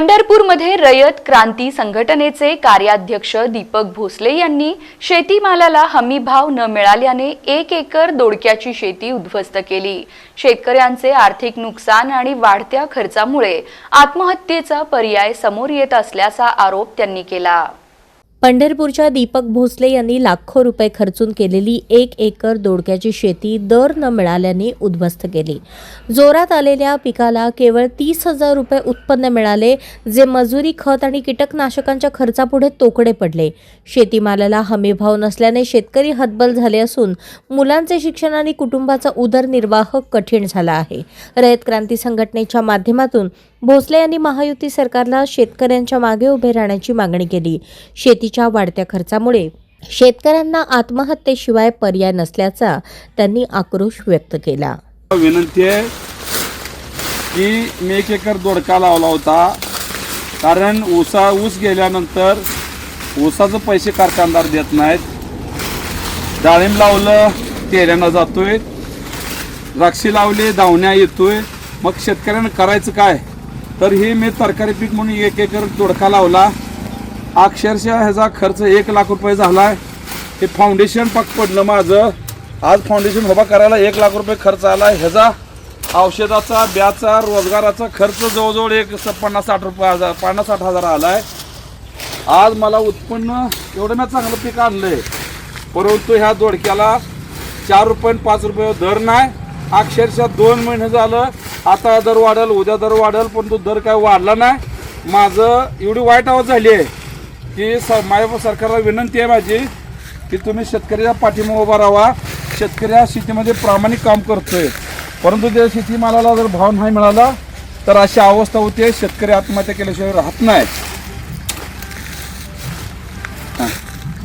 पंढरपूरमध्ये रयत क्रांती संघटनेचे कार्याध्यक्ष दीपक भोसले यांनी शेतीमालाला हमी भाव न मिळाल्याने एक एकर दोडक्याची शेती उद्ध्वस्त केली. शेतकऱ्यांचे आर्थिक नुकसान आणि वाढत्या खर्चामुळे आत्महत्येचा पर्याय समोर येत असल्याचा आरोप त्यांनी केला. पंढरपूरच्या दीपक भोसले यांनी लाखो रुपये खर्चून केलेली एक एकर दोडक्याची शेती दर न मिळाल्याने उद्ध्वस्त केली. जोरात आलेल्या पिकाला केवळ तीस हजार रुपये उत्पन्न मिळाले जे मजुरी खत आणि कीटकनाशकांच्या खर्चापुढे तोकडे पडले. शेतीमालाला हमीभाव नसल्याने शेतकरी हतबल झाले असून मुलांचे शिक्षण आणि कुटुंबाचा उदरनिर्वाह कठीण झाला आहे. रयत क्रांती संघटनेच्या माध्यमातून भोसले यांनी महायुती सरकारला शेतकऱ्यांच्या मागे उभे राहण्याची मागणी केली. शेतीच्या वाढत्या खर्चामुळे शेतकऱ्यांना आत्महत्येशिवाय पर्याय नसल्याचा त्यांनी आक्रोश व्यक्त केला. विनंती आहे की मी एक एकर दोडका लावला होता. कारण ऊसा ऊस गेल्यानंतर ऊसाचं पैसे कारखानदार देत नाहीत. डाळिंब लावलं तेल्यानं जातोय. द्राक्षी लावली दावण्या येतोय. मग शेतकऱ्यांना करायचं काय? तर हे मी तरकारी पीक म्हणून एक एकर दोडका लावला. अक्षरशः ह्याचा खर्च एक लाख रुपये झाला आहे हे फाउंडेशन पाक पडलं माझं. आज फाउंडेशन उभा करायला एक लाख रुपये खर्च आला ह्याचा औषधाचा ब्याचा रोजगाराचा खर्च जवळजवळ एक स- पन्नास साठ रुपये हजार पन्नास साठ हजार आला आहे आज मला उत्पन्न एवढं मी चांगलं पीक आणलंय. परंतु ह्या दोडक्याला चार रुपये पाच रुपये दर नाही. अक्षरशः दोन महिने झालं आता दर वाढल उद्या दर वाढल पण तो दर काय वाढला नाही. माझं एवढी वाईट आवाज झाली आहे की स माझ्या सरकारला विनंती आहे माझी की तुम्ही शेतकऱ्याच्या पाठिंबा उभा राहा. शेतकरी हा शेतीमध्ये प्रामाणिक काम करतोय. परंतु जर शेतीमालाला जर भाव नाही मिळाला तर अशी अवस्था होते शेतकरी आत्महत्या केल्याशिवाय राहत नाही.